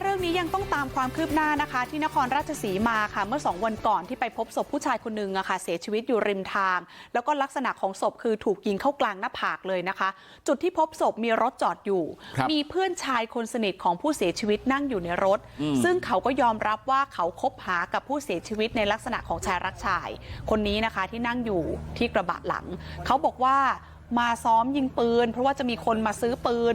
เรื่องนี้ยังต้องตามความคืบหน้านะคะ ที่นครราชสีมาค่ะ เมื่อสองวันก่อนที่ไปพบศพผู้ชายคนหนึ่งอะค่ะ เสียชีวิตอยู่ริมทาง แล้วก็ลักษณะของศพคือถูกยิงเข้ากลางหน้าผากเลยนะคะ จุดที่พบศพมีรถจอดอยู่ครับมีเพื่อนชายคนสนิทของผู้เสียชีวิตนั่งอยู่ในรถอืมซึ่งเขาก็ยอมรับว่าเขาคบหากับผู้เสียชีวิตในลักษณะของชายรักชาย คนนี้นะคะที่นั่งอยู่ที่กระบะหลัง เขาบอกว่า มาซ้อมยิงปืน เพราะว่าจะมีคนมาซื้อปืน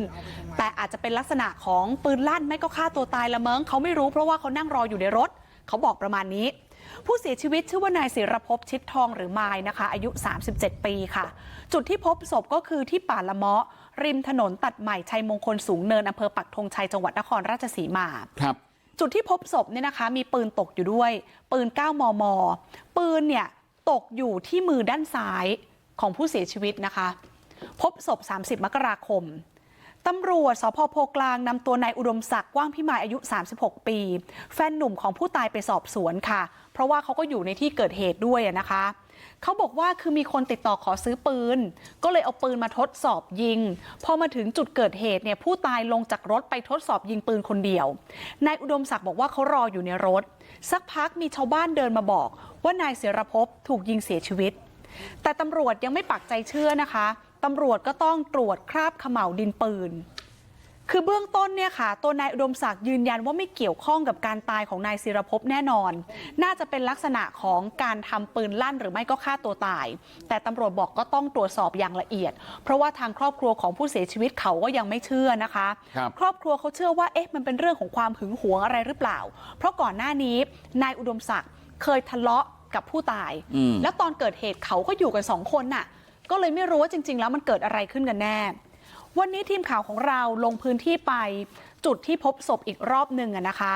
แต่อาจจะเป็นลักษณะของปืนลั่นไม่ก็ฆ่าตัวตายละเมิงเขาไม่รู้เพราะว่าเขานั่งรออยู่ในรถ เขาบอกประมาณนี้ ผู้เสียชีวิตชื่อว่านายศิรภพชิดทองหรือไมายนะคะ อายุ 37 ปีค่ะ จุดที่พบศพก็คือที่ป่าละเมาะ ริมถนนตัดใหม่ชัยมงคลสูงเนินอำเภอปักธงชัยจังหวัดนครราชสีมาครับจุดที่พบศพเนี่ยนะคะ มีปืนตกอยู่ด้วย ปืน 9 มม ปืนเนี่ยตกอยู่ที่มือด้านซ้าย ของผู้เสียชีวิตนะคะพบศพ 30 มกราคมตำรวจสพโพกลางนำตัวนายอุดมศักดิ์กว้างพิมายอายุ 36 ปี แฟนหนุ่มของผู้ตายไปสอบสวนค่ะ เพราะว่าเขาก็อยู่ในที่เกิดเหตุด้วยนะคะ เขาบอกว่าคือมีคนติดต่อขอซื้อปืน ก็เลยเอาปืนมาทดสอบยิง พอมาถึงจุดเกิดเหตุเนี่ยผู้ตายลงจากรถไปทดสอบยิงปืนคนเดียวนายอุดมศักดิ์บอกว่าเขารออยู่ในรถ สักพักมีชาวบ้านเดินมาบอกว่านายเสรภพถูกยิงเสียชีวิต แต่ตำรวจยังไม่ปักใจเชื่อนะคะตำรวจก็ต้องตรวจคราบเขม่าวดินปืน คือเบื้องต้นเนี่ยค่ะ ตัวนายอุดมศักดิ์ยืนยันว่าไม่เกี่ยวข้องกับการตายของนายศิรภพแน่นอน น่าจะเป็นลักษณะของการทำปืนลั่นหรือไม่ก็ฆ่าตัวตาย แต่ตำรวจบอกก็ต้องตรวจสอบอย่างละเอียด เพราะว่าทางครอบครัวของผู้เสียชีวิตเขาก็ยังไม่เชื่อนะคะครับครอบครัวเขาเชื่อว่าเอ๊ะมันเป็นเรื่องของความหึงหวงอะไรหรือเปล่า เพราะก่อนหน้านี้นายอุดมศักดิ์เคยทะเลาะ กับผู้ตายอืมแล้วตอนเกิดเหตุเขาก็อยู่กันสองคนน่ะก็เลยไม่รู้ว่าจริง ๆ แล้วมันเกิดอะไรขึ้นกันแน่ วันนี้ทีมข่าวของเราลงพื้นที่ไปจุดที่พบศพอีกรอบหนึ่งอะนะคะ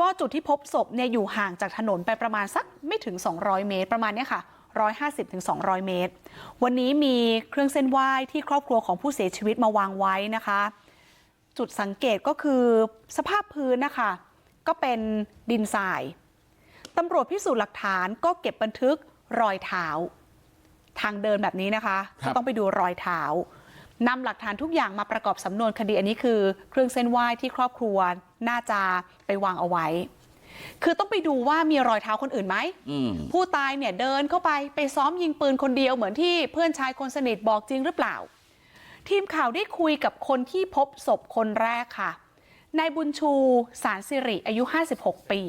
ก็จุดที่พบศพเนี่ยอยู่ห่างจากถนนไปประมาณสักไม่ถึง 200 เมตร ประมาณเนี้ยค่ะ150ถึง200 เมตร วันนี้มีเครื่องเส้นไหว้ที่ครอบครัวของผู้เสียชีวิตมาวางไว้นะคะ จุดสังเกตก็คือสภาพพื้นนะคะ ก็เป็นดินทราย ตำรวจพิสูจน์หลักฐานก็เก็บบันทึกรอยเท้าทางเดินแบบนี้นะคะครัก็บต้องไปดูรอยเท้านำหลักฐานทุกอย่างมาประกอบสำนวนคดีอันนี้คือเครื่องเส้นไหว้ที่ครอบครัวน่าจะไปวางเอาไว้คือต้องไปดูว่ามีรอยเท้าคนอื่นไหมอืมผู้ตายเนี่ยเดินเข้าไปไปซ้อมยิงปืนคนเดียวเหมือนที่เพื่อนชายคนสนิทบอกจริงหรือเปล่า ทีมข่าวได้คุยกับคนที่พบศพคนแรกค่ะ นายบุญชูสารสิริอายุ 56 ปี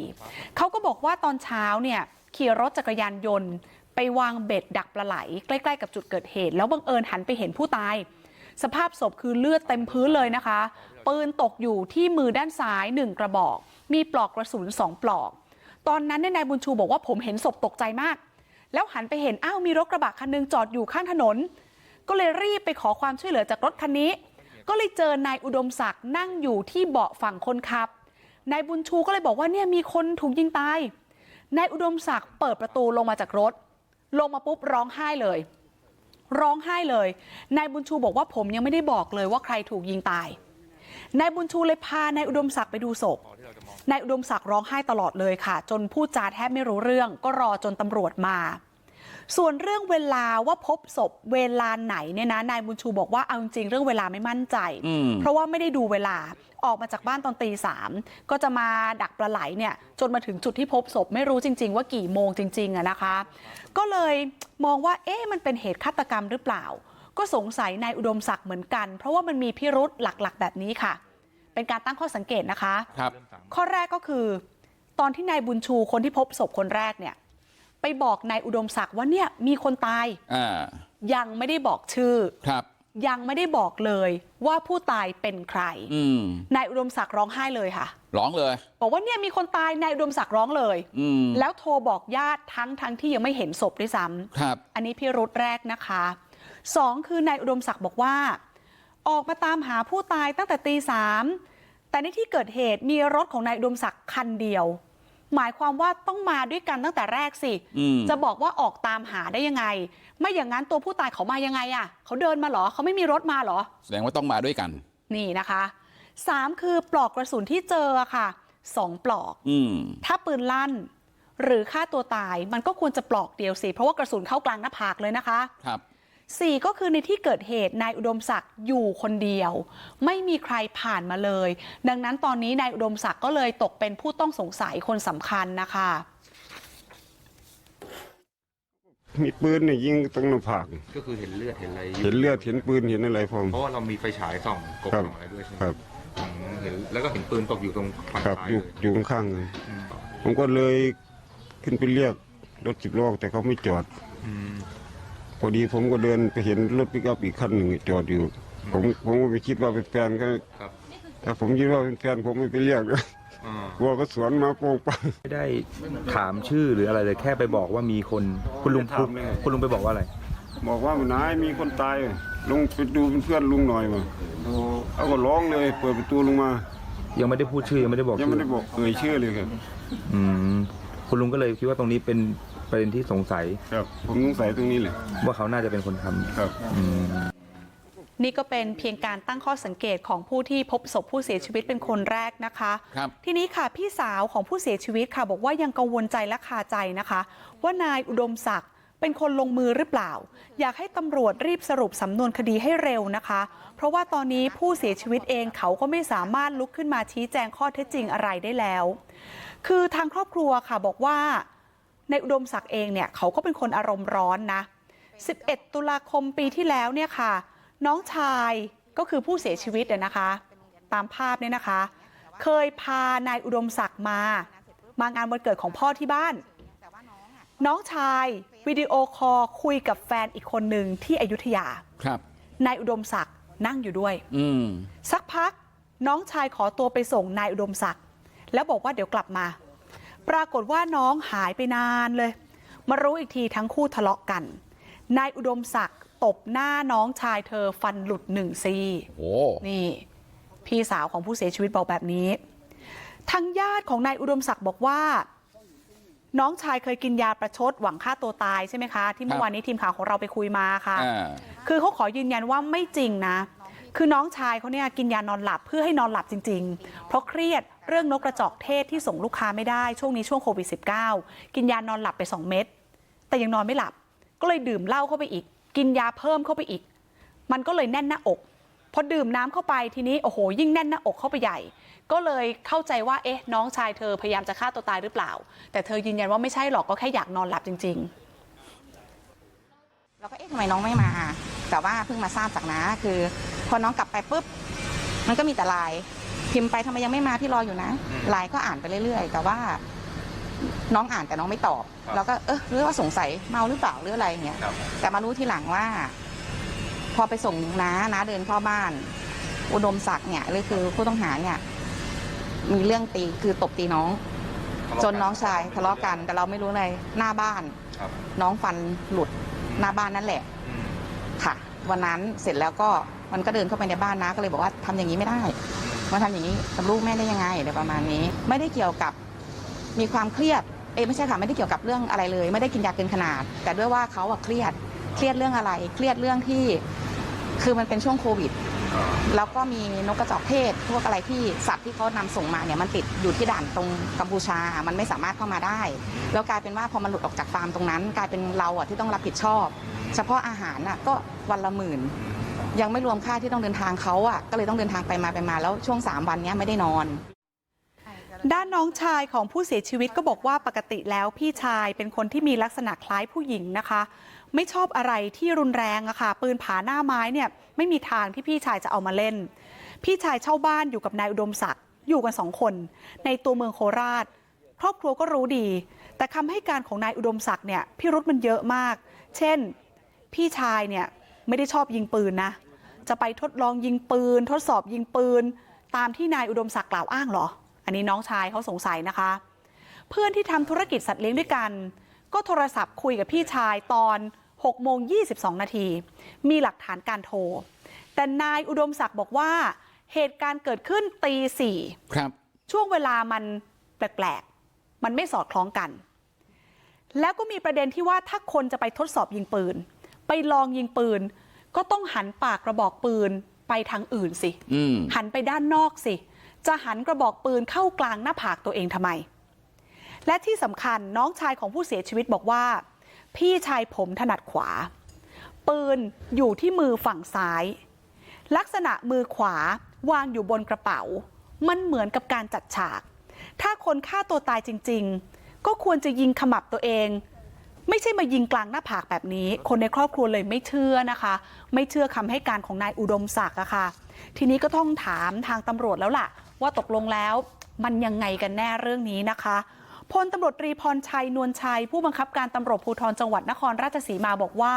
เขาก็บอกว่าตอนเช้าเนี่ยขี่รถจักรยานยนต์ ไปวางเบ็ดดักปลาไหล ใกล้ๆกับจุดเกิดเหตุ แล้วบังเอิญหันไปเห็นผู้ตาย สภาพศพคือเลือดเต็มพื้นเลยนะคะ ปืนตกอยู่ที่มือด้านซ้ายหนึ่งกระบอก มีปลอกกระสุนสองปลอก ตอนนั้นเนี่ยนายบุญชูบอกว่าผมเห็นศพตกใจมาก แล้วหันไปเห็นอ้าวมีรถกระบะคันหนึงจอดอยู่ข้างถนน ก็เลยรีบไปขอความช่วยเหลือจากรถคันนี้ ก็เลยเจอนายอุดมศักดิ์นั่งอยู่ที่เบาะฝั่งคนขับนายบุญชูก็เลยบอกว่าเนี่ยมีคนถูกยิงตายนายอุดมศักดิ์เปิดประตูลงมาจากรถลงมาปุ๊บร้องไห้เลยร้องไห้เลยนายบุญชูบอกว่าผมยังไม่ได้บอกเลยว่าใครถูกยิงตายนายบุญชูเลยพานายอุดมศักดิ์ไปดูศพนายอุดมศักดิ์ร้องไห้ตลอดเลยค่ะจนพูดจาแทบไม่รู้เรื่องก็รอจนตำรวจมา ส่วนเรื่องเวลาว่าพบศพเวลาไหนเนี่ยนะนายบุญชูบอกว่าเอาจริงๆเรื่องเวลาไม่มั่นใจอืมเพราะว่าไม่ได้ดูเวลาออกมาจากบ้านตอนตีสามก็จะมาดักปลาไหลเนี่ยจนมาถึงจุดที่พบศพไม่รู้จริง ๆ ว่ากี่โมงจริงๆอะนะคะ ก็เลยมองว่าเอ๊ะมันเป็นเหตุฆาตกรรมหรือเปล่า ก็สงสัยนายอุดมศักดิ์เหมือนกัน เพราะว่ามันมีพิรุษหลักๆ แบบนี้ค่ะ เป็นการตั้งข้อสังเกตนะคะครับข้อแรกก็คือ ตอนที่นายบุญชูคนที่พบศพคนแรกเนี่ย ไปบอกนายอุดมศักดิ์ว่าเนี่ยมีคนตายอ่ายังไม่ได้บอกชื่อครับยังไม่ได้บอกเลยว่าผู้ตายเป็นใครอืมนายอุดมศักดิ์ร้องไห้เลยค่ะร้องเลยบอกว่าเนี่ยมีคนตายนายอุดมศักดิ์ร้องเลยอืมแล้วโทรบอกญาติทั้งทั้งที่ยังไม่เห็นศพด้วยซ้ำครับอันนี้พิรุษแรกนะคะสองคือนายอุดมศักดิ์บอกว่า ออกมาตามหาผู้ตายตั้งแต่ตีสามแต่ในที่เกิดเหตุมีรถของนายอุดมศักดิ์คันเดียว หมายความว่าต้องมาด้วยกันตั้งแต่แรกสิอืมจะบอกว่าออกตามหาได้ยังไงไม่อย่างนั้นตัวผู้ตายเขามายังไงอะเขาเดินมาเหรอเขาไม่มีรถมาเหรอแสดงว่าต้องมาด้วยกันนี่นะคะสามคือปลอกกระสุนที่เจออะค่ะสองปลอกอืมถ้าปืนลั่นหรือฆ่าตัวตายมันก็ควรจะปลอกเดียวสิเพราะว่ากระสุนเข้ากลางหน้าผากเลยนะคะครับ สี่ก็คือในที่เกิดเหตุนายอุดมศักดิ์อยู่คนเดียว ไม่มีใครผ่านมาเลย ดังนั้นตอนนี้นายอุดมศักดิ์ก็เลยตกเป็นผู้ต้องสงสัยคนสำคัญนะคะมีปืนเนี่ยยิงตรงหน้าผากก็คือเห็นเลือดเห็นอะไรยู่เห็นเลือดเห็นปืนเห็นอะไรพร้อมเพราะว่าเรามีไฟฉายส่องกบครับส่องอะไรด้วยใช่ไหมครับอืมเห็นแล้วก็เห็นปืนตกอยู่ตรงฝั่งครับซ้ายอยู่เลยอยู่ข้างๆเลยอืมผมก็เลยขึ้นไปเรียกรถสิบล้อแต่เขาไม่จอดอืม พอดีผมก็เดินไปเห็นรถปิกอัพอีกคันหนึ่งจอดอยู่ ผมผมก็ไปคิดว่าเป็นแฟนก็ครับถ้าผมคิดว่าเป็นแฟนผมไม่ไปเรียกอ่ากลัวก็สวนมาโป้งปัง ไม่ได้ถามชื่อหรืออะไรเลยแค่ไปบอกว่ามีคนคุณลุงไม่ได้ถามเลย คุณลุงไปบอกว่าอะไร บอกว่ามันนายมีคนตายลงไปดูเป็นเพื่อนลุงหน่อยมาดูเขาก็ร้องเลย เปิดประตูลงมา ยังไม่ได้พูดชื่อยังไม่ได้บอกยังชื่ไม่อได้บอกเอ่ยชื่อเลยครับอืมคุณลุงก็เลยคิดว่าตรงนี้เป็น ประเด็นที่สงสัยครับ ผมสงสัยตรงนี้แหละ ว่าเขาน่าจะเป็นคนทำครับ อืม นี่ก็เป็นเพียงการตั้งข้อสังเกตของผู้ที่พบศพผู้เสียชีวิตเป็นคนแรกนะคะ ครับ ทีนี้ค่ะพี่สาวของผู้เสียชีวิตค่ะ บอกว่ายังกังวลใจและคาใจนะคะ ว่านายอุดมศักดิ์เป็นคนลงมือหรือเปล่า อยากให้ตำรวจรีบสรุปสำนวนคดีให้เร็วนะคะ เพราะว่าตอนนี้ผู้เสียชีวิตเองเขาก็ไม่สามารถลุกขึ้นมาชี้แจงข้อเท็จจริงอะไรได้แล้ว คือทางครอบครัวค่ะบอกว่าใน อุดมศักดิ์เองเนี่ยเขาก็เป็นคนอารมณ์ร้อนนะ11ตุลาคมปีที่แล้วเนี่ยค่ะน้องชายก็คือผู้เสียชีวิตเนี่ยนะคะ ตามภาพเนี่ยนะคะ เคยพานายอุดมศักดิ์มามางานวันเกิดของพ่อที่บ้าน น้องชายวิดีโอคอลคุยกับแฟนอีกคนหนึ่งที่อยุธยาครับนายอุดมศักดิ์นั่งอยู่ด้วยอืมสักพักน้องชายขอตัวไปส่งนายอุดมศักดิ์แล้วบอกว่าเดี๋ยวกลับมา ปรากฏว่าน้องหายไปนานเลย มารู้อีกทีทั้งคู่ทะเลาะกัน นายอุดมศักดิ์ตบหน้าน้องชายเธอฟันหลุดหนึ่งซี่โอ้นี่ พี่สาวของผู้เสียชีวิตบอกแบบนี้ ทางญาติของนายอุดมศักดิ์บอกว่า น้องชายเคยกินยาประชดหวังฆ่าตัวตายใช่ไหมคะ ที่เมื่อวานนี้ทีมข่าวของเราไปคุยมาค่ะอ่าคือเขาขอยืนยันว่าไม่จริงนะ คือน้องชายเขาเนี่ยกินยานอนหลับเพื่อให้นอนหลับจริงๆเพราะเครียดเรื่องนกกระจอกเทศที่ส่งลูกค้าไม่ได้ช่วงนี้ช่วงโควิด -19 กินยานอนหลับไป2เม็ดแต่ยังนอนไม่หลับก็เลยดื่มเหล้าเข้าไปอีก กินยาเพิ่มเข้าไปอีก มันก็เลยแน่นหน้าอกพอดื่มน้ำเข้าไปทีนี้โอ้โหยิ่งแน่นหน้าอกเข้าไปใหญ่ ก็เลยเข้าใจว่าเอ๊ะน้องชายเธอพยายามจะฆ่าตัวตายหรือเปล่า แต่เธอยืนยันว่าไม่ใช่หรอกก็แค่อยากนอนหลับจริงๆเราก็เอ๊ะทำไมน้องไม่มา แต่ว่าเพิ่งมาทราบจากน้าคือ พอน้องกลับไปปุ๊บ มันก็มีแต่ไลน์พิมพ์ไปทำไมยังไม่มาพี่รออยู่นะไลน์ก็อ่านไปเรื่อยๆ แต่ว่า น้องอ่านแต่น้องไม่ตอบเราก็เออหรือว่าสงสัยเมาหรือเปล่าหรืออะไรอย่างเงี้ยครับ แต่มารู้ทีหลังว่า พอไปส่งน้าน้าเดินเข้าบ้าน อุดมศักดิ์เนี่ยหรือคือผู้ต้องหาเนี่ย มีเรื่องตีคือตบตีน้องจนน้องชายทะเลาะกัน แต่เราไม่รู้เลยหน้าบ้าน ครับน้องฟันหลุดหน้าบ้านนั่นแหละ อืมค่ะ วันนั้นเสร็จแล้วก็มันก็เดินเข้าไปในบ้านนะก็เลยบอกว่าทำอย่างนี้ไม่ได้มาทำอย่างนี้กับลูกแม่ได้ยังไงอะไรประมาณนี้ ไม่ได้เกี่ยวกับมีความเครียดเอ้ไม่ใช่ค่ะไม่ได้เกี่ยวกับเรื่องอะไรเลย ไม่ได้กินยาเกินขนาด แต่ด้วยว่าเขาอะเครียดเครียดเรื่องอะไร เครียดเรื่องที่คือมันเป็นช่วงโควิดแล้วก็มีนกกระจอกเทศพวกอะไรที่สัตว์ที่เขานำส่งมาเนี่ยมันติดอยู่ที่ด่านตรงกัมพูชา มันไม่สามารถเข้ามาได้ แล้วกลายเป็นว่าพอมันหลุดออกจากฟาร์มตรงนั้น กลายเป็นเราอะที่ต้องรับผิดชอบ เฉพาะอาหารอะก็วันละหมื่น ยังไม่รวมค่าที่ต้องเดินทางเขาอะก็เลยต้องเดินทางไปมาไปมาแล้วช่วง 3 วันเนี้ยไม่ได้นอน ด้านน้องชายของผู้เสียชีวิตก็บอกว่าปกติแล้วพี่ชายเป็นคนที่มีลักษณะคล้ายผู้หญิงนะคะ ไม่ชอบอะไรที่รุนแรงอะค่ะปืนผาหน้าไม้เนี่ยไม่มีทางที่พี่ชายจะเอามาเล่น พี่ชายเช่าบ้านอยู่กับนายอุดมศักดิ์อยู่กันสองคน ในตัวเมืองโคราช ครอบครัวก็รู้ดี แต่คำให้การของนายอุดมศักดิ์เนี่ยพิรุษมันเยอะมาก เช่น พี่ชายเนี่ยไม่ได้ชอบยิงปืนนะจะไปทดลองยิงปืนทดสอบยิงปืนตามที่นายอุดมศักดิ์กล่าวอ้างเหรออันนี้น้องชายเขาสงสัยนะคะเพื่อนที่ทำธุรกิจสัตว์เลี้ยงด้วยกันก็โทรศัพท์คุยกับพี่ชายตอน6โมง22นาทีมีหลักฐานการโทรแต่นายอุดมศักดิ์บอกว่าเหตุการณ์เกิดขึ้นตีสี่ครับช่วงเวลามันแปลกๆมันไม่สอดคล้องกันแล้วก็มีประเด็นที่ว่าถ้าคนจะไปทดสอบยิงปืน ไปลองยิงปืนก็ต้องหันปากกระบอกปืนไปทางอื่นสิอืมหันไปด้านนอกสิจะหันกระบอกปืนเข้ากลางหน้าผากตัวเองทำไมและที่สำคัญน้องชายของผู้เสียชีวิตบอกว่า พี่ชายผมถนัดขวา ปืนอยู่ที่มือฝั่งซ้าย ลักษณะมือขวาวางอยู่บนกระเป๋า มันเหมือนกับการจัดฉาก ถ้าคนฆ่าตัวตายจริง ๆ ก็ควรจะยิงขมับตัวเอง ไม่ใช่มายิงกลางหน้าผากแบบนี้ คนในครอบครัวเลยไม่เชื่อนะคะ ไม่เชื่อคำให้การของนายอุดมศักดิ์อะค่ะ ทีนี้ก็ต้องถามทางตำรวจแล้วล่ะ ว่าตกลงแล้วมันยังไงกันแน่เรื่องนี้นะคะพลตำรวจตรีพรชัยนวลชัย ผู้บังคับการตำรวจภูธรจังหวัดนครราชสีมาบอกว่า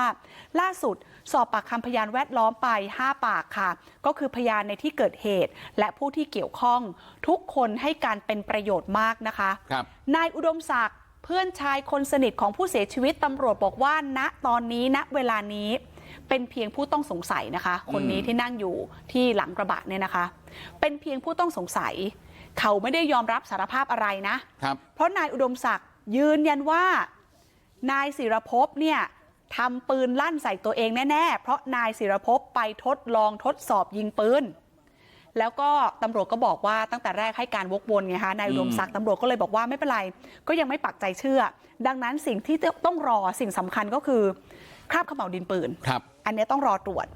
ล่าสุดสอบปากคำพยานแวดล้อมไป 5 ปากค่ะ ก็คือพยานในที่เกิดเหตุ และผู้ที่เกี่ยวข้อง ทุกคนให้การเป็นประโยชน์มากนะคะครับนายอุดมศักดิ์ เพื่อนชายคนสนิทของผู้เสียชีวิตตำรวจบอกว่าณตอนนี้ณเวลานี้เป็นเพียงผู้ต้องสงสัยนะคะ คนนี้ที่นั่งอยู่ที่หลังกระบะเนี่ยนะคะ เป็นเพียงผู้ต้องสงสัย เขาไม่ได้ยอมรับสารภาพอะไรนะครับเพราะนายอุดมศักดิ์ยืนยันว่านายศิรภพเนี่ยทำปืนลั่นใส่ตัวเองแน่ๆ เพราะนายศิรภพไปทดลองทดสอบยิงปืน แล้วก็ตำรวจก็บอกว่าตั้งแต่แรกให้การวกวนไงคะนายอุดมศักดิ์ตำรวจก็เลยบอกว่าไม่เป็นไรก็ยังไม่ปักใจเชื่อ ดังนั้นสิ่งที่ต้องรอสิ่งสำคัญก็คือคราบเขม่าวดินปืนครับอันเนี้ยต้องรอตรวจ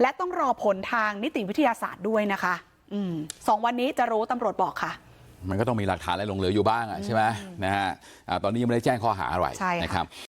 และต้องรอผลทางนิติวิทยาศาสตร์ด้วยนะคะอืมสองวันนี้จะรู้ตำรวจบอกค่ะ มันก็ต้องมีหลักฐานอะไรหลงเหลืออยู่บ้างอะใช่ไหมนะฮะอ่าตอนนี้ยังไม่ได้แจ้งข้อหาอะไรใช่ค่ะนะครับ